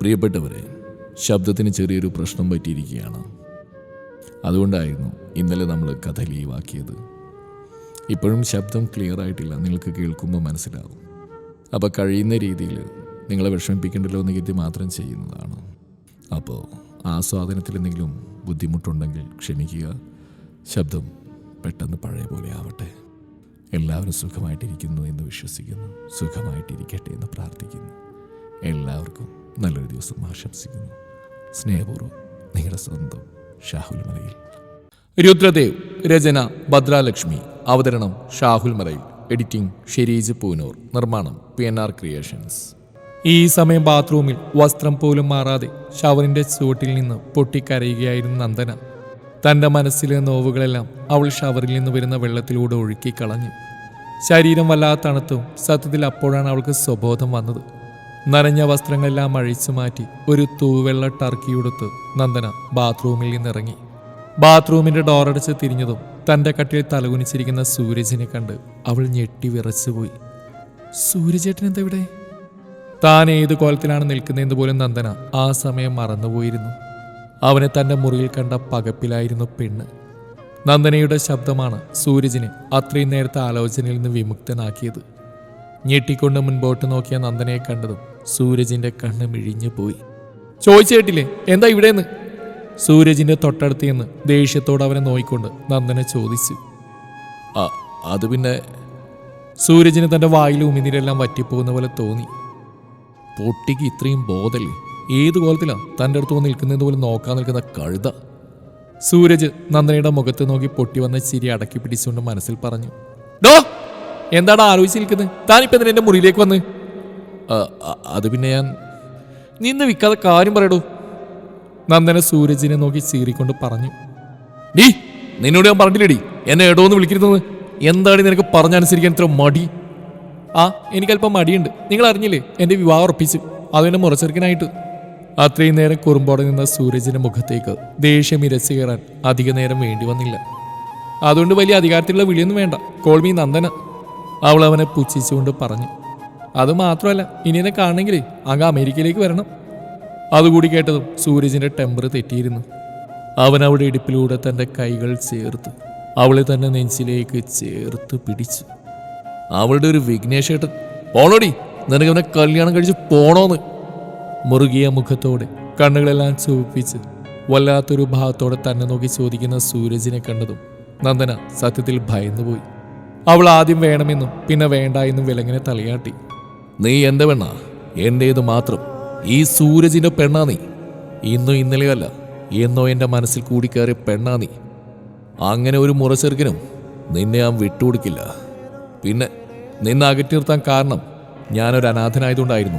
പ്രിയപ്പെട്ടവരെ ശബ്ദത്തിന് ചെറിയൊരു പ്രശ്നം പറ്റിയിരിക്കുകയാണ്. അതുകൊണ്ടായിരുന്നു ഇന്നലെ നമ്മൾ കഥ ലീവാക്കിയത്. ഇപ്പോഴും ശബ്ദം ക്ലിയർ ആയിട്ടില്ല. നിങ്ങൾക്ക് കേൾക്കുമ്പോൾ മനസ്സിലാവും. അപ്പോൾ കഴിയുന്ന രീതിയിൽ നിങ്ങളെ വിഷമിപ്പിക്കേണ്ടല്ലോ എന്ന് കരുതി മാത്രം ചെയ്യുന്നതാണ്. അപ്പോൾ ആസ്വാദനത്തിൽ എന്തെങ്കിലും ബുദ്ധിമുട്ടുണ്ടെങ്കിൽ ക്ഷമിക്കുക. ശബ്ദം പെട്ടെന്ന് പഴയ പോലെ ആവട്ടെ. എല്ലാവരും സുഖമായിട്ടിരിക്കുന്നു എന്ന് വിശ്വസിക്കുന്നു. സുഖമായിട്ടിരിക്കട്ടെ എന്ന് പ്രാർത്ഥിക്കുന്നു. എല്ലാവർക്കും നല്ലൊരു ദിവസം ആശംസിക്കുന്നു. സ്നേഹപൂർവം നിങ്ങളുടെ സ്വന്തം ഷാഹുൽ മലയിൽ. രുദ്രദേവ് രചന ഭദ്രാലക്ഷ്മി. അവതരണം ഷാഹുൽ മലയിൽ. എഡിറ്റിംഗ് ഷെരീജ് പൂനൂർ. നിർമ്മാണം പി എൻ ആർ ക്രിയേഷൻസ്. ഈ സമയം ബാത്റൂമിൽ വസ്ത്രം പോലും മാറാതെ ഷവറിന്റെ ചുവട്ടിൽ നിന്ന് പൊട്ടിക്കരയുകയായിരുന്നു നന്ദന. തന്റെ മനസ്സിലെ നോവുകളെല്ലാം അവൾ ഷവറിൽ നിന്ന് വരുന്ന വെള്ളത്തിലൂടെ ഒഴുക്കി കളഞ്ഞു. ശരീരം വല്ലാത്ത തണുത്തും സത്യത്തിൽ അപ്പോഴാണ് അവൾക്ക് സ്വബോധം വന്നത്. നനഞ്ഞ വസ്ത്രങ്ങളെല്ലാം അഴിച്ചു മാറ്റി ഒരു തൂവെള്ള ടർക്കി ഉടുത്ത് നന്ദന ബാത്റൂമിൽ നിന്നിറങ്ങി. ബാത്റൂമിന്റെ ഡോറടച്ച് തിരിഞ്ഞതും തന്റെ കട്ടിൽ തലകുനിച്ചിരിക്കുന്ന സൂരജിനെ കണ്ട് അവൾ ഞെട്ടി വിറച്ചുപോയി. സൂര്യചേട്ടൻ എന്താ ഇവിടെ താൻ ഏത് കോലത്തിലാണ് നിൽക്കുന്നതെന്ന് പോലും നന്ദന ആ സമയം മറന്നുപോയിരുന്നു. അവനെ തന്റെ മുറിയിൽ കണ്ട പകപ്പിലായിരുന്നു പെണ്ണ്. നന്ദനയുടെ ശബ്ദമാണ് സൂരജിനെ അത്രയും നേരത്തെ ആലോചനയിൽ നിന്ന് വിമുക്തനാക്കിയത്. ഞെട്ടിക്കൊണ്ട് മുൻപോട്ട് നോക്കിയ നന്ദനയെ കണ്ടതും സൂരജിന്റെ കണ്ണ് മിഴിഞ്ഞു പോയി. ചോദിച്ചു കേട്ടില്ലേ എന്താ ഇവിടെന്ന്? സൂരജിന്റെ തൊട്ടടുത്ത് നിന്ന് ദേഷ്യത്തോടെ അവനെ നോയിക്കൊണ്ട് നന്ദനെ ചോദിച്ചു. "ആ, അത് പിന്നെ? സൂരജിന് തന്റെ വായിൽ ഉമിനീരെല്ലാം വറ്റിപ്പോകുന്ന പോലെ തോന്നി. പൊട്ടിക്ക് ഇത്രയും ബോധല്ലേ? ഏത് കോലത്തിലാ തന്റെ അടുത്ത് വന്ന് നിൽക്കുന്നത് പോലെ നോക്കാൻ നിൽക്കുന്ന കഴുത? സൂരജ് നന്ദനയുടെ മുഖത്ത് നോക്കി പൊട്ടി വന്ന ചിരി അടക്കി പിടിച്ചുകൊണ്ട് മനസ്സിൽ പറഞ്ഞു. ഡോ എന്താടാ ആലോചിച്ച് നിൽക്കുന്നത് താനിപ്പോ എന്തിനാ എന്റെ മുറിയിലേക്ക് വന്ന്? "ആ, അ- അത് പിന്നെ ഞാൻ നിന്ന് വിൽക്കാതെ കാര്യം പറയടൂ. നന്ദന സൂരജിനെ നോക്കി ചീറിക്കൊണ്ട് പറഞ്ഞു. ഡീ നിന്നോട് ഞാൻ പറഞ്ഞില്ലേടി? എന്നെ എടോന്ന് വിളിക്കരുതെന്ന്. എന്താണ് നിനക്ക് പറഞ്ഞനുസരിക്കാൻ ഇത്ര മടി? ആ എനിക്കല്പം മടിയുണ്ട്. നിങ്ങൾ അറിഞ്ഞില്ലേ എന്റെ വിവാഹം ഉറപ്പിച്ചു. അതെന്നെ മുറച്ചെറുക്കനായിട്ട്. അത്രയും നേരം കുറുമ്പോടെ നിന്ന സൂരജിന്റെ മുഖത്തേക്ക് ദേഷ്യം ഇരച്ചു കയറാൻ അധിക നേരം വേണ്ടി വന്നില്ല. അതുകൊണ്ട് വലിയ അധികാരത്തിലുള്ള വിളിയൊന്നും വേണ്ട. കോൾമി നന്ദന. അവൾ അവനെ പുച്ഛിച്ചുകൊണ്ട് പറഞ്ഞു. അത് മാത്രമല്ല ഇനി എന്നെ കാണണമെങ്കിലേ അങ്ങ് അമേരിക്കയിലേക്ക് വരണം. അതുകൂടി കേട്ടതും സൂരജിന്റെ ടെമ്പർ തെറ്റിയിരുന്നു. അവൻ അവിടെ ഇടുപ്പിലൂടെ തന്റെ കൈകൾ ചേർത്ത്. അവളെ തന്നെ നെഞ്ചിലേക്ക് ചേർത്ത് പിടിച്ചു. അവളുടെ ഒരു വിഘ്നേഷേട്ടൻ പോണോടി നിനക്ക് അവനെ കല്യാണം കഴിച്ച് പോണോന്ന്. മുറുകിയ മുഖത്തോടെ കണ്ണുകളെല്ലാം ചുവപ്പിച്ച് വല്ലാത്തൊരു ഭാവത്തോടെ തന്നെ നോക്കി ചോദിക്കുന്ന സൂരജിനെ കണ്ടതും നന്ദന സത്യത്തിൽ ഭയന്നുപോയി. അവൾ ആദ്യം വേണമെന്നും പിന്നെ വേണ്ട എന്നും വിലങ്ങനെ തലയാട്ടി. നീ എന്റെ പെണ്ണാ. എന്റേത് മാത്രം. ഈ സൂരജിന്റെ പെണ്ണാ നീ. ഇന്നോ ഇന്നലെയല്ല എന്നോ എന്റെ മനസ്സിൽ കൂടി കൂടിക്കയറിയ പെണ്ണാ നീ. അങ്ങനെ ഒരു മുറച്ചെറുക്കിനും നിന്നെ ഞാൻ വിട്ടുകൊടുക്കില്ല. പിന്നെ നിന്നെ അകറ്റി നിർത്താൻ കാരണം ഞാനൊരു അനാഥനായതുകൊണ്ടായിരുന്നു.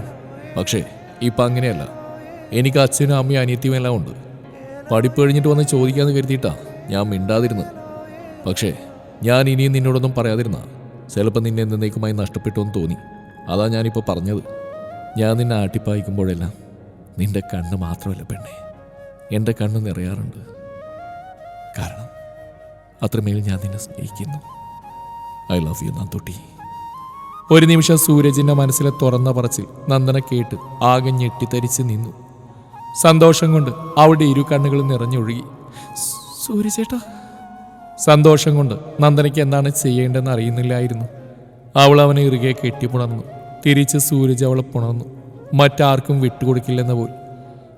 പക്ഷേ ഇപ്പം അങ്ങനെയല്ല. എനിക്ക് അച്ഛനും അമ്മയും അനിയത്തിയും എല്ലാം ഉണ്ട്. പഠിപ്പ് കഴിഞ്ഞിട്ട് വന്ന് ചോദിക്കാമെന്ന് കരുതിയിട്ടാണ് ഞാൻ മിണ്ടാതിരുന്നത്. പക്ഷേ ഞാൻ ഇനിയും നിന്നോടൊന്നും പറയാതിരുന്ന. ചിലപ്പോൾ നിന്നെ എന്നേക്കുമായി നഷ്ടപ്പെട്ടു എന്ന് തോന്നി. അതാ ഞാനിപ്പോൾ പറഞ്ഞത്. ഞാൻ നിന്നെ ആട്ടിപ്പായിക്കുമ്പോഴെല്ലാം നിന്റെ കണ്ണ് മാത്രമല്ല പെണ്ണേ. എന്റെ കണ്ണ് നിറയാറുണ്ട്. കാരണം അത്രമേൽ ഞാൻ നിന്നെ സ്നേഹിക്കുന്നു. ഐ ലവ് യു നന്ദുട്ടി ഒരു നിമിഷം സൂരജിന്റെ മനസ്സിലെ തുറന്ന പറച്ചിൽ നന്ദന കേട്ട് ആകെ ഞെട്ടിത്തരിച്ച് നിന്നു. സന്തോഷം കൊണ്ട് അവളുടെ ഇരു കണ്ണുകളും നിറഞ്ഞൊഴുകി. "സൂ- സൂര്യചേട്ടാ സന്തോഷം കൊണ്ട് നന്ദനയ്ക്ക് എന്താണ് ചെയ്യേണ്ടതെന്ന് അറിയുന്നില്ലായിരുന്നു. അവൾ അവനെ ഇറുകെ കെട്ടിപ്പുണർന്നു തിരിച്ച് സൂരജ് അവളെ പുണർന്നു. മറ്റാർക്കും വിട്ടുകൊടുക്കില്ലെന്ന പോൽ.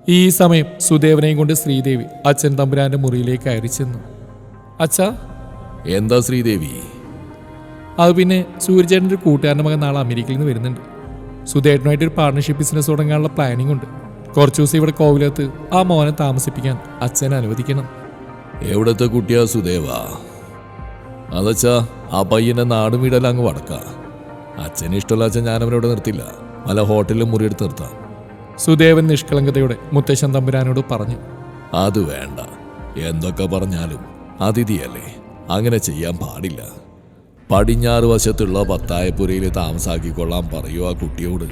ഈ സമയം സുദേവനെയും കൊണ്ട് ശ്രീദേവി അച്ഛൻ തമ്പുരാന്റെ മുറിയിലേക്ക് അയറി ചെന്നു. അച്ഛാ. എന്താ ശ്രീദേവി? അത് പിന്നെ സൂര്യചേട്ടന്റെ ഒരു കൂട്ടുകാരന്റെ മകൻ നാളെ അമേരിക്കയിൽ നിന്ന് വരുന്നുണ്ട്. സുധേട്ടനുമായിട്ട് ഒരു പാർട്ണർഷിപ്പ് ബിസിനസ് തുടങ്ങാനുള്ള പ്ലാനിംഗ് ഉണ്ട്. കുറച്ച് ദിവസം ഇവിടെ കോവിലത്ത് ആ മോനെ താമസിപ്പിക്കാൻ അച്ഛനെ അനുവദിക്കണം. എവിടത്തെ കുട്ടിയാ സുദേവ? അതച്ചാ ആ പയ്യന്റെ നാടും വീടെല്ലാം അങ്ങ് വടക്ക. അച്ഛന് ഇഷ്ടമുള്ള അച്ഛൻ ഞാൻ അവനോട് നിർത്തില്ല. പല ഹോട്ടലിലും മുറിയെടുത്ത് നിർത്താം. സുദേവൻ നിഷ്കളങ്കതയോടെ മുത്തശ്ശൻ തമ്പുരാനോട് പറഞ്ഞു. അത് വേണ്ട. എന്തൊക്കെ പറഞ്ഞാലും അതിഥിയല്ലേ. അങ്ങനെ ചെയ്യാൻ പാടില്ല. പടിഞ്ഞാറ് വശത്തുള്ള പത്തായപ്പുരയിൽ താമസാക്കിക്കൊള്ളാൻ പറയൂ ആ കുട്ടിയോട്.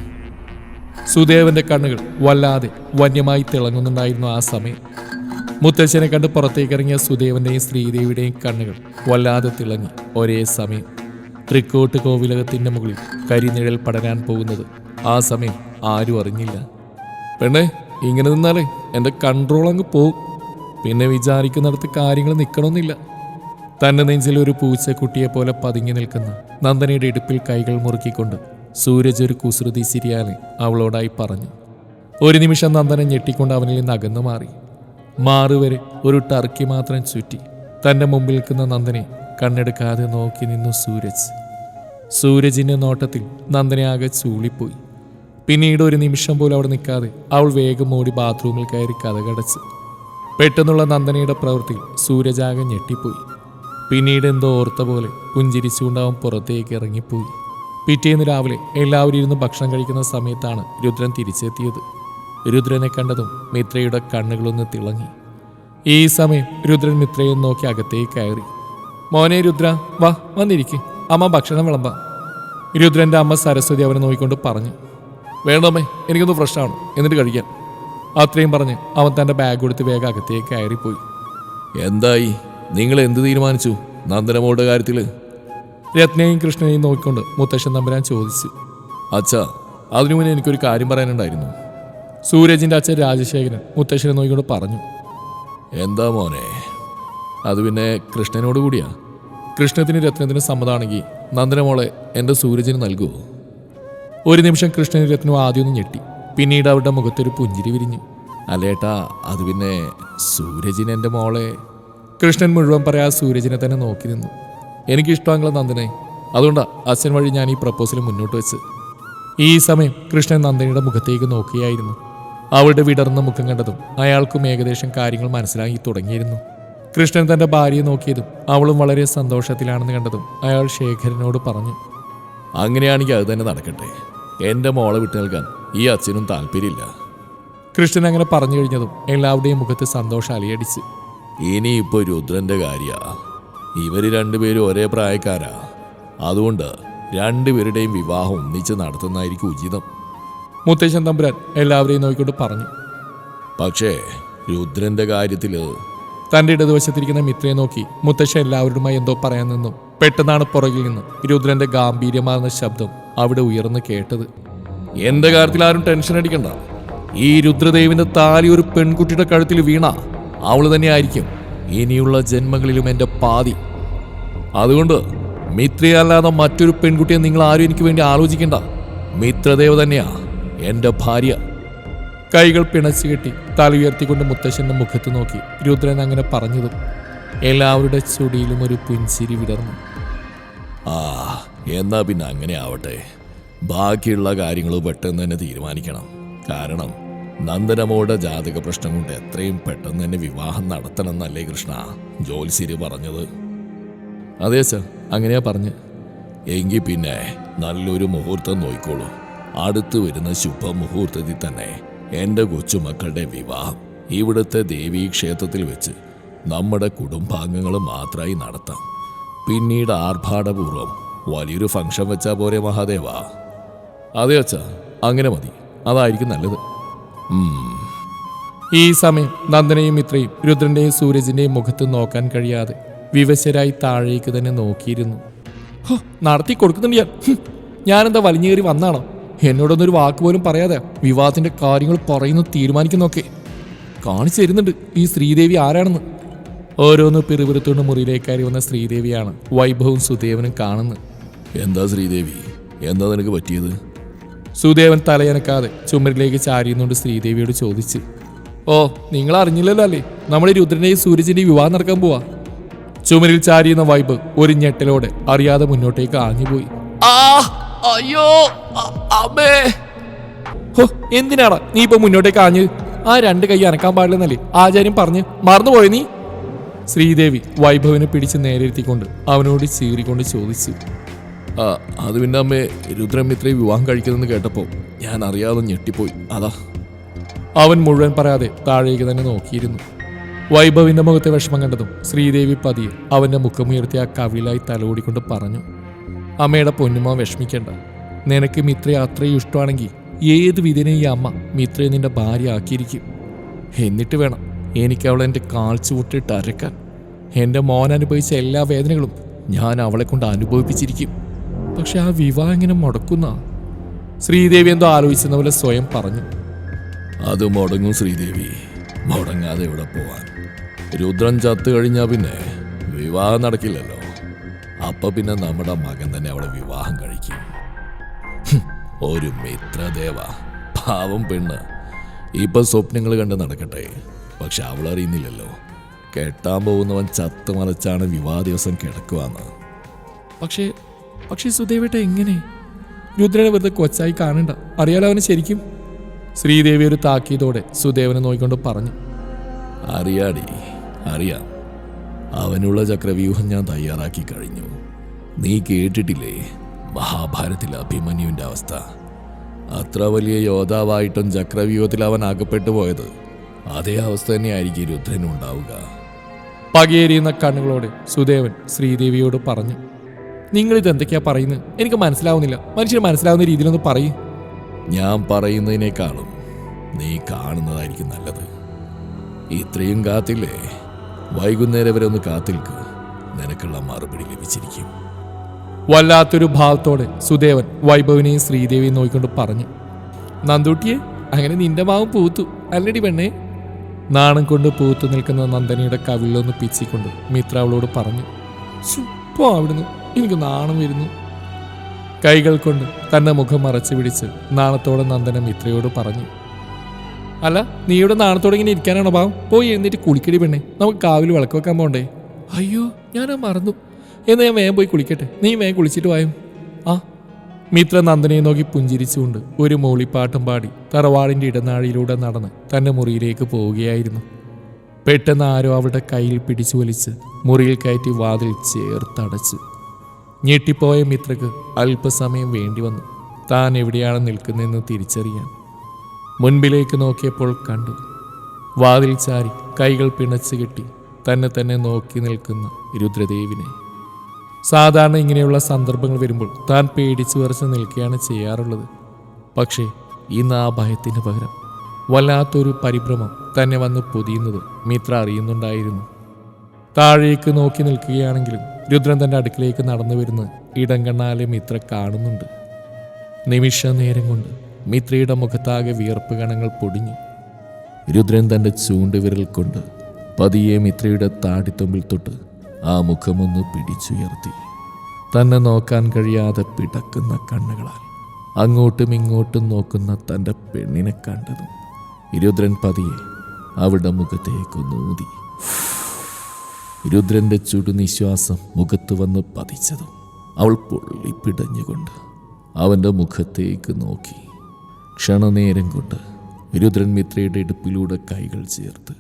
സുദേവന്റെ കണ്ണുകൾ വല്ലാതെ വന്യമായി തിളങ്ങുന്നുണ്ടായിരുന്നു ആ സമയം. മുത്തച്ഛനെ കണ്ട് പുറത്തേക്കിറങ്ങിയ സുദേവന്റെയും ശ്രീദേവിയുടെയും കണ്ണുകൾ വല്ലാതെ തിളങ്ങി. ഒരേ സമയം തൃക്കോട്ട് കോവിലകത്തിന്റെ മുകളിൽ കരിനിഴൽ പടരാൻ പോകുന്നത് ആ സമയം ആരും അറിഞ്ഞില്ല. പെണ്ണേ ഇങ്ങനെ നിന്നാലേ എന്റെ കൺട്രോൾ അങ്ങ് പോകും പിന്നെ വിചാരിക്കുന്നിടത്ത് കാര്യങ്ങൾ നിൽക്കണമെന്നില്ല തന്റെ നെഞ്ചിൽ ഒരു പൂച്ചക്കുട്ടിയെ പോലെ പതുങ്ങി നിൽക്കുന്ന നന്ദനയുടെ ഇടുപ്പിൽ കൈകൾ മുറുക്കിക്കൊണ്ട് സൂരജ് ഒരു കുസൃതി സിരിയാലെ അവളോടായി പറഞ്ഞു. ഒരു നിമിഷം നന്ദന ഞെട്ടിക്കൊണ്ട് അവനിൽ നിന്ന് അകന്നു മാറി. മാറുവരെ ഒരു ടർക്കി മാത്രം ചുറ്റി. തന്റെ മുമ്പിൽ നിൽക്കുന്ന നന്ദനെ കണ്ണെടുക്കാതെ നോക്കി നിന്നു സൂരജ്. സൂരജിന്റെ നോട്ടത്തിൽ നന്ദനെ ആകെ ചൂളിപ്പോയി. പിന്നീട് ഒരു നിമിഷം പോലും അവിടെ നിൽക്കാതെ അവൾ വേഗം ഓടി ബാത്റൂമിൽ കയറി കഥകടച്ച് പെട്ടെന്നുള്ള നന്ദനയുടെ പ്രവൃത്തി ആകെ ഞെട്ടിപ്പോയി. പിന്നീട് എന്തോ ഓർത്ത പോലെ പുഞ്ചിരിച്ചുകൊണ്ട് അവൻ പുറത്തേക്ക് ഇറങ്ങിപ്പോയി. പിറ്റേന്ന് രാവിലെ എല്ലാവരും ഇരുന്ന് ഭക്ഷണം കഴിക്കുന്ന സമയത്താണ് രുദ്രൻ തിരിച്ചെത്തിയത്. രുദ്രനെ കണ്ടതും മിത്രയുടെ കണ്ണുകളൊന്ന് തിളങ്ങി. ഈ സമയം രുദ്രൻ മിത്രയെ നോക്കി അകത്തേക്ക് കയറി. മോനെ രുദ്ര വാ വന്നിരിക്കും. അമ്മ ഭക്ഷണം വിളമ്പ. രുദ്രന്റെ അമ്മ സരസ്വതി അവനെ നോക്കിക്കൊണ്ട് പറഞ്ഞു വേണ്ടമ്മേ എനിക്കൊന്ന് ഫ്രഷാണ് എന്നിട്ട് കഴിക്കാം. അത്രയും പറഞ്ഞ് അവൻ തന്റെ ബാഗ് എടുത്ത് വേഗം അകത്തേക്ക് കയറിപ്പോയി. എന്തായി? നിങ്ങൾ എന്ത് തീരുമാനിച്ചു? നന്ദനമോളുടെ കാര്യത്തിൽ രത്നയും കൃഷ്ണനെയും നോക്കിക്കൊണ്ട് മുത്തശ്ശൻ തമ്പുരാൻ ചോദിച്ചു അച്ഛാ അതിനു മുന്നേ എനിക്കൊരു കാര്യം പറയാനുണ്ടായിരുന്നു. സൂരജിന്റെ അച്ഛൻ രാജശേഖരൻ മുത്തശ്ശനെ നോക്കിക്കൊണ്ട് പറഞ്ഞു. എന്താ മോനെ? അത് പിന്നെ കൃഷ്ണനോട് കൂടിയാ? കൃഷ്ണത്തിന് രത്നത്തിന് സമ്മതമാണെങ്കിൽ നന്ദനമോളെ എന്റെ സൂരജിന് നൽകുമോ ഒരു നിമിഷം കൃഷ്ണനും രത്നം ആദ്യം ഒന്ന് ഞെട്ടി. പിന്നീട് അവരുടെ മുഖത്തൊരു പുഞ്ചിരി വിരിഞ്ഞു. അല്ലേട്ടാ അത് പിന്നെ സൂരജിന് എന്റെ മോളെ? കൃഷ്ണൻ മുഴുവൻ പറയാ സൂരജിനെ തന്നെ നോക്കി നിന്നു. എനിക്കിഷ്ടമാങ്ങളെ നന്ദനെ. അതുകൊണ്ടാ അച്ഛൻ വഴി ഞാൻ ഈ പ്രപ്പോസൽ മുന്നോട്ട് വെച്ച് ഈ സമയം കൃഷ്ണൻ നന്ദനയുടെ മുഖത്തേക്ക് നോക്കുകയായിരുന്നു. അവളുടെ വിടർന്ന മുഖം കണ്ടതും അയാൾക്കും ഏകദേശം കാര്യങ്ങൾ മനസ്സിലാക്കി തുടങ്ങിയിരുന്നു. കൃഷ്ണൻ തന്റെ ഭാര്യയെ നോക്കിയതും അവളും വളരെ സന്തോഷത്തിലാണെന്ന് കണ്ടതും അയാൾ ശേഖരനോട് പറഞ്ഞു അങ്ങനെയാണെങ്കിൽ അത് തന്നെ നടക്കട്ടെ. എന്റെ മോളെ വിട്ടു നൽകാൻ ഈ അച്ഛനും താല്പര്യമില്ല. കൃഷ്ണൻ അങ്ങനെ പറഞ്ഞു കഴിഞ്ഞതും എല്ലാവരുടെയും മുഖത്ത് സന്തോഷം അലയടിച്ച്. ഇനിയിപ്പോ രുദ്രന്റെ കാര്യ. ഇവർ രണ്ടുപേരും ഒരേ പ്രായക്കാരാ. അതുകൊണ്ട് രണ്ടുപേരുടെയും വിവാഹം ഒന്നിച്ച് നടത്തുന്നതായിരിക്കും ഉചിതം. മുത്തശ്ശൻ തമ്പുരാൻ എല്ലാവരെയും നോക്കിക്കൊണ്ട് പറഞ്ഞു. പക്ഷേ രുദ്രന്റെ കാര്യത്തിൽ തന്റെ ഇടതുവശത്തിരിക്കുന്ന മിത്രയെ നോക്കി മുത്തശ്ശൻ എല്ലാവരുമായി എന്തോ പറയാൻ നിന്നു. പെട്ടെന്നാണ് പുറകിൽ നിന്ന് രുദ്രന്റെ ഗാംഭീര്യമാർന്ന ശബ്ദം അവിടെ ഉയർന്നു കേട്ടത്. എന്റെ കാര്യത്തിൽ ആരും ടെൻഷൻ അടിക്കണ്ട. ഈ രുദ്രദേവിന്റെ താലി ഒരു പെൺകുട്ടിയുടെ കഴുത്തിൽ വീണ അവൾ തന്നെയായിരിക്കും ഇനിയുള്ള ജന്മങ്ങളിലും എന്റെ പാതി. അതുകൊണ്ട് മിത്രയല്ലാതെ മറ്റൊരു പെൺകുട്ടിയെ നിങ്ങൾ ആരും എനിക്ക് വേണ്ടി ആലോചിക്കണ്ട. മിത്രദേവ തന്നെയാ. എന്റെ ഭാര്യ. കൈകൾ പിണച്ചു കെട്ടി തല ഉയർത്തിക്കൊണ്ട് മുത്തശ്ശന്റെ മുഖത്ത് നോക്കി രുദ്രൻ അങ്ങനെ പറഞ്ഞതും എല്ലാവരുടെ ചുടിയിലും ഒരു പുഞ്ചിരി വിടർന്നു. ആ എന്നാ പിന്നെ അങ്ങനെ ആവട്ടെ. ബാക്കിയുള്ള കാര്യങ്ങൾ പെട്ടെന്ന് തന്നെ തീരുമാനിക്കണം. കാരണം നന്ദനമോടെ ജാതക പ്രശ്നം കൊണ്ട് എത്രയും പെട്ടെന്ന് തന്നെ വിവാഹം നടത്തണം എന്നല്ലേ കൃഷ്ണ? ജോത്സ്യര് പറഞ്ഞത്. അതെ സർ അങ്ങനെയാ പറഞ്ഞ്. എങ്കിൽ പിന്നെ നല്ലൊരു മുഹൂർത്തം നോക്കിക്കോളൂ അടുത്ത് വരുന്ന ശുഭമുഹൂർത്തത്തിൽ തന്നെ എന്റെ കൊച്ചുമക്കളുടെ വിവാഹം ഇവിടുത്തെ ദേവീ ക്ഷേത്രത്തിൽ വെച്ച് നമ്മുടെ കുടുംബാംഗങ്ങൾ മാത്രമായി നടത്താം. പിന്നീട് ആർഭാടപൂർവം വലിയൊരു ഫംഗ്ഷൻ വെച്ചാൽ പോരെ മഹാദേവ. അതെ അച്ഛ അങ്ങനെ മതി. അതായിരിക്കും നല്ലത്. ഈ സമയം നന്ദനയും മിത്രയും രുദ്രന്റെയും സൂരജിന്റെയും മുഖത്ത് നോക്കാൻ കഴിയാതെ വിവശരായി താഴേക്ക് തന്നെ നോക്കിയിരുന്നു. നടത്തി കൊടുക്കുന്നുണ്ട് ഞാൻ ഞാനെന്താ വലിഞ്ഞേറി വന്നാണോ? എന്നോടൊന്നൊരു വാക്ക് പോലും പറയാതെ വിവാഹത്തിന്റെ കാര്യങ്ങൾ പറയുന്നു തീരുമാനിക്കുന്നൊക്കെ. കാണിച്ചു തരുന്നുണ്ട് ഈ ശ്രീദേവി ആരാണെന്ന്. ഓരോന്ന് പിറുപിറുത്തുകൊണ്ട് മുറിയിലേക്ക് കയറി വന്ന ശ്രീദേവിയാണ് വൈഭവും സുദേവനും കാണുന്നു എന്താ ശ്രീദേവി? എന്താ നിനക്ക് പറ്റിയത്? സുദേവൻ തലയനക്കാതെ ചുമരിലേക്ക് ചാരിയുന്നുകൊണ്ട് ശ്രീദേവിയോട് ചോദിച്ച് ഓ നിങ്ങൾ അറിഞ്ഞില്ലല്ലോ അല്ലേ? നമ്മുടെ രുദ്രനെയും സൂര്യജിന്റെയും വിവാഹം നടക്കാൻ പോവാ. ചുമരിൽ ചാരിയുന്ന വൈബ് ഒരു ഞെട്ടലോടെ അറിയാതെ മുന്നോട്ടേക്ക് ആഞ്ഞുപോയി. ആ അയ്യോ അമ്മേ. ഹോ എന്തിനാടാ നീ ഇപ്പൊ മുന്നോട്ടേക്ക് ആഞ്ഞ്? ആ രണ്ട് കൈ അനക്കാൻ പാടില്ലെന്നല്ലേ ആചാര്യം പറഞ്ഞ് മറന്നുപോയ നീ? ശ്രീദേവി വൈഭവിനെ പിടിച്ച് നേരെത്തിക്കൊണ്ട് അവനോട് ചീറിക്കൊണ്ട് ചോദിച്ചു. അത് പിന്നെ അമ്മേ രുദ്രമിത്രയെ വിവാഹം കഴിക്കുന്നെന്ന് കേട്ടപ്പോൾ ഞാൻ അറിയാതെ ഞെട്ടിപ്പോയി. അതാ. അവൻ മുഴുവൻ പറയാതെ താഴേക്ക് തന്നെ നോക്കിയിരുന്നു. വൈഭവിന്റെ മുഖത്തെ വിഷമം കണ്ടതും ശ്രീദേവി പതിയെ അവന്റെ മുഖമുയർത്തി ആ കവിലായി തലോടിക്കൊണ്ട് പറഞ്ഞു. അമ്മയുടെ പൊന്നുമോ വിഷമിക്കേണ്ട. നിനക്ക് മിത്രയെ അത്രയും ഇഷ്ടമാണെങ്കിൽ ഏത് വിധിനെ ഈ അമ്മ മിത്രയെ നിന്റെ ഭാര്യ ആക്കിയിരിക്കും. എന്നിട്ട് വേണം എനിക്ക് അവളെ എന്റെ കാൽച്ചുവിട്ടിട്ട് അരക്കാൻ. എന്റെ മോൻ അനുഭവിച്ച എല്ലാ വേദനകളും ഞാൻ അവളെ കൊണ്ട് അനുഭവിപ്പിച്ചിരിക്കും. പക്ഷെ ആ വിവാഹം ഇങ്ങനെ മുടക്കുന്ന. ശ്രീദേവി എന്തോ ആലോചിച്ചെന്ന പോലെ സ്വയം പറഞ്ഞു. അത് മുടങ്ങും ശ്രീദേവി. മുടങ്ങാതെ ഇവിടെ പോവാൻ? രുദ്രൻ ചത്തു കഴിഞ്ഞാൽ പിന്നെ വിവാഹം നടക്കില്ലല്ലോ. അപ്പൊ പിന്നെ നമ്മുടെ മകൻ തന്നെ അവിടെ വിവാഹം കഴിക്കും. ഒരു മിത്രദേവ. പാവം പെണ്ണ്. ഇപ്പൊ സ്വപ്നങ്ങൾ കണ്ട് നടക്കട്ടെ. പക്ഷെ അവൾ അറിയുന്നില്ലല്ലോ കെട്ടാൻ പോകുന്നവൻ ചത്തു മറിച്ചാണ് വിവാഹ ദിവസം കിടക്കുവാന്ന്. പക്ഷേ പക്ഷേ സുദേവേട്ട എങ്ങനെ? രുദ്രനെ വെറുതെ കൊച്ചായി കാണണ്ട. അറിയാലോ അവന് ശരിക്കും? ശ്രീദേവി ഒരു താക്കീതോടെ സുദേവനെ നോക്കിക്കൊണ്ട് പറഞ്ഞു. അറിയാടി അറിയാം. അവനുള്ള ചക്രവ്യൂഹം ഞാൻ തയ്യാറാക്കി കഴിഞ്ഞു. നീ കേട്ടിട്ടില്ലേ? മഹാഭാരതത്തിലെ അഭിമന്യുവിന്റെ അവസ്ഥ. അത്ര വലിയ യോദ്ധാവായിട്ടും ചക്രവ്യൂഹത്തിൽ അവൻ അകപ്പെട്ടു പോയത്. അതേ അവസ്ഥ തന്നെയായിരിക്കും രുദ്രനും ഉണ്ടാവുക. പകയേരിയുന്ന കണ്ണുകളോട് സുദേവൻ ശ്രീദേവിയോട് പറഞ്ഞു നിങ്ങളിത് എന്തൊക്കെയാ പറയുന്നത് എനിക്ക് മനസ്സിലാവുന്നില്ല. മനുഷ്യന് മനസ്സിലാവുന്ന രീതിയിലൊന്ന് പറയും. ഞാൻ പറയുന്നതിനേക്കാളും നീ കാണുന്നതായിരിക്കും നല്ലത്. ഇത്രയും കാത്തില്ലേ? വൈകുന്നേരം വരെ ഒന്ന് കാത്തിൽക്കുക നിനക്കുള്ള മറുപടി ലഭിച്ചിരിക്കും. വല്ലാത്തൊരു ഭാവത്തോടെ സുദേവൻ വൈഭവിനെയും ശ്രീദേവിയും നോക്കിക്കൊണ്ട് പറഞ്ഞു നന്ദൂട്ടിയെ അങ്ങനെ നിന്റെ മാവും പൂത്തു അല്ലടി പെണ്ണേ? നാണം കൊണ്ട് പൂത്തു നിൽക്കുന്ന നന്ദനിയുടെ കവിളിലൊന്ന് പിച്ചിക്കൊണ്ട് മിത്ര അവളോട് പറഞ്ഞു ചുപ്പോ അവിടുന്ന് എനിക്ക് നാണം വരുന്നു. കൈകൾ കൊണ്ട് തന്റെ മുഖം മറച്ചു പിടിച്ച് നാണത്തോടെ നന്ദന മിത്രയോട് പറഞ്ഞു അല്ല നീ ഇവിടെ നാണത്തോടെ ഇങ്ങനെ ഇരിക്കാനാണോ ഭാവം പോയി എഴുന്നേറ്റ് കുളിക്കടി പെണ്ണേ. നമുക്ക് കാവിൽ വിളക്ക് വെക്കാൻ പോണ്ടേ? അയ്യോ ഞാനാ മറന്നു. എന്നാ ഞാൻ വേഗം പോയി കുളിക്കട്ടെ. നീ വേഗം കുളിച്ചിട്ട് വായും. ആ. മിത്ര നന്ദനയെ നോക്കി പുഞ്ചിരിച്ചുകൊണ്ട് ഒരു മൂളിപ്പാട്ടും പാടി തറവാടിന്റെ ഇടനാഴിയിലൂടെ നടന്ന് തന്റെ മുറിയിലേക്ക് പോവുകയായിരുന്നു. പെട്ടെന്ന് ആരോ അവളുടെ കയ്യിൽ പിടിച്ചു വലിച്ച് മുറിയിൽ കയറ്റി വാതിൽ ചേർത്തടച്ചു. ഞെട്ടിപ്പോയ മിത്രക്ക് അല്പസമയം വേണ്ടി വന്നു. താൻ എവിടെയാണ് നിൽക്കുന്നതെന്ന് തിരിച്ചറിയാൻ. മുൻപിലേക്ക് നോക്കിയപ്പോൾ കണ്ടു. വാതിൽ ചാരി കൈകൾ പിണച്ചു കെട്ടി തന്നെ തന്നെ നോക്കി നിൽക്കുന്ന രുദ്രദേവിനെ. സാധാരണ ഇങ്ങനെയുള്ള സന്ദർഭങ്ങൾ വരുമ്പോൾ താൻ പേടിച്ചു വരച്ച് നിൽക്കുകയാണ് ചെയ്യാറുള്ളത്. പക്ഷേ ഇന്ന് ആ ഭയത്തിന് പകരം വല്ലാത്തൊരു പരിഭ്രമം തന്നെ വന്ന് പൊതിയുന്നത് മിത്ര അറിയുന്നുണ്ടായിരുന്നു. താഴേക്ക് നോക്കി നിൽക്കുകയാണെങ്കിലും രുദ്രൻ തന്റെ അടുക്കിലേക്ക് നടന്നു വരുന്ന ഇടം കണ്ണാലെ മിത്ര കാണുന്നുണ്ട്. നിമിഷ നേരം കൊണ്ട് മിത്രയുടെ മുഖത്താകെ വിയർപ്പ് കണങ്ങൾ പൊടിഞ്ഞു. രുദ്രൻ തന്റെ ചൂണ്ടുവിരൽ കൊണ്ട് പതിയെ മിത്രയുടെ താടിത്തുമ്പിൽ തൊട്ട് ആ മുഖമൊന്ന് പിടിച്ചുയർത്തി. തന്നെ നോക്കാൻ കഴിയാതെ പിടക്കുന്ന കണ്ണുകളാൽ അങ്ങോട്ടും ഇങ്ങോട്ടും നോക്കുന്ന തന്റെ പെണ്ണിനെ കണ്ടതും രുദ്രൻ പതിയെ അവളുടെ മുഖത്തേക്ക് രുദ്രന്റെ ചുടുനിശ്വാസം മുഖത്ത് വന്ന് പതിച്ചതും അവൾ പൊള്ളിപ്പിടഞ്ഞുകൊണ്ട് അവന്റെ മുഖത്തേക്ക് നോക്കി. ക്ഷണനേരം കൊണ്ട് രുദ്രൻ മിത്രയുടെ ഇടുപ്പിലൂടെ കൈകൾ ചേർത്ത്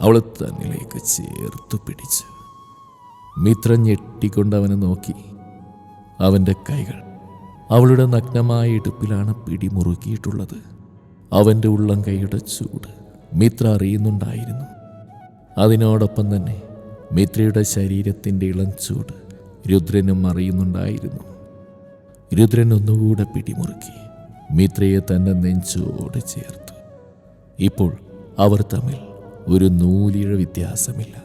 അവളെ തന്നിലേക്ക് ചേർത്തു പിടിച്ചു. മിത്ര ഞെട്ടിക്കൊണ്ട് അവനെ നോക്കി. അവന്റെ കൈകൾ അവളുടെ നഗ്നമായ ഇടുപ്പിലാണ് പിടിമുറുക്കിയിട്ടുള്ളത്. അവന്റെ ഉള്ളം കൈയുടെ ചൂട് മിത്ര അറിയുന്നുണ്ടായിരുന്നു. അതിനോടൊപ്പം തന്നെ മിത്രയുടെ ശരീരത്തിന്റെ ഇളം ചൂട് രുദ്രനും അറിയുന്നുണ്ടായിരുന്നു. രുദ്രൻ ഒന്നുകൂടെ പിടിമുറുക്കി. മിത്രയെ തന്റെ നെഞ്ചോട് ചേർത്തു. ഇപ്പോൾ അവർ തമ്മിൽ ഒരു നൂലിഴ വ്യത്യാസമില്ല.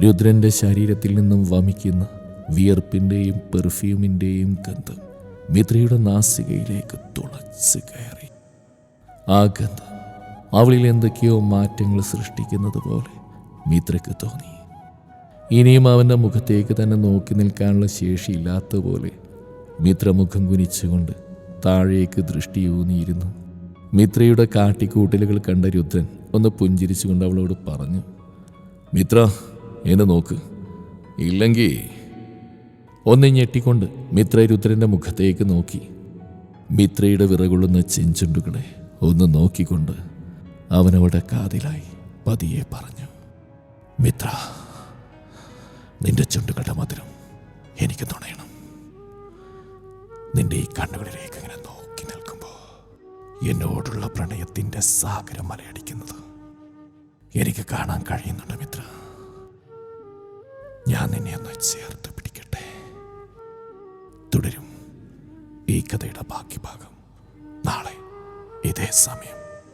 രുദ്രന്റെ ശരീരത്തിൽ നിന്നും വമിക്കുന്ന വിയർപ്പിന്റെയും പെർഫ്യൂമിന്റെയും ഗന്ധം മിത്രയുടെ നാസികയിലേക്ക് തുളച്ച് കയറി. ആ ഗന്ധം അവളിൽ എന്തൊക്കെയോ മാറ്റങ്ങൾ സൃഷ്ടിക്കുന്നത് പോലെ മിത്രയ്ക്ക് തോന്നി. ഇനിയും അവന്റെ മുഖത്തേക്ക് തന്നെ നോക്കി നിൽക്കാനുള്ള ശേഷിയില്ലാത്ത പോലെ മിത്ര മുഖം കുനിച്ചുകൊണ്ട് താഴേക്ക് ദൃഷ്ടിയൂന്നിയിരുന്നു. മിത്രയുടെ കാട്ടിക്കൂട്ടലുകൾ കണ്ട രുദ്രൻ ഒന്ന് പുഞ്ചിരിച്ചുകൊണ്ട് അവളോട് പറഞ്ഞു മിത്ര എന്നെ നോക്ക്. ഇല്ലെങ്കിൽ ഒന്ന് ഞെട്ടിക്കൊണ്ട് മിത്ര രുദ്രന്റെ മുഖത്തേക്ക് നോക്കി. മിത്രയുടെ വിറകൊള്ളുന്ന ചെഞ്ചുണ്ടുകളെ ഒന്ന് നോക്കിക്കൊണ്ട് അവനവിടെ കാതിലായി പതിയെ പറഞ്ഞു മിത്ര നിന്റെ ചുണ്ടുകളുടെ മധുരം എനിക്ക് തുണയണം നിന്റെ ഈ കണ്ണുകളിലേക്ക് ഇങ്ങനെ നോക്കി നിൽക്കുമ്പോൾ എന്നോടുള്ള പ്രണയത്തിന്റെ സാഗരം മലയടിക്കുന്നത് എനിക്ക് കാണാൻ കഴിയുന്നുണ്ട് മിത്ര. ഞാൻ നിന്നെ ഒന്ന് ചേർത്ത് പിടിക്കട്ടെ. തുടരും ഈ കഥയുടെ ബാക്കി ഭാഗം നാളെ ഇതേ സമയം.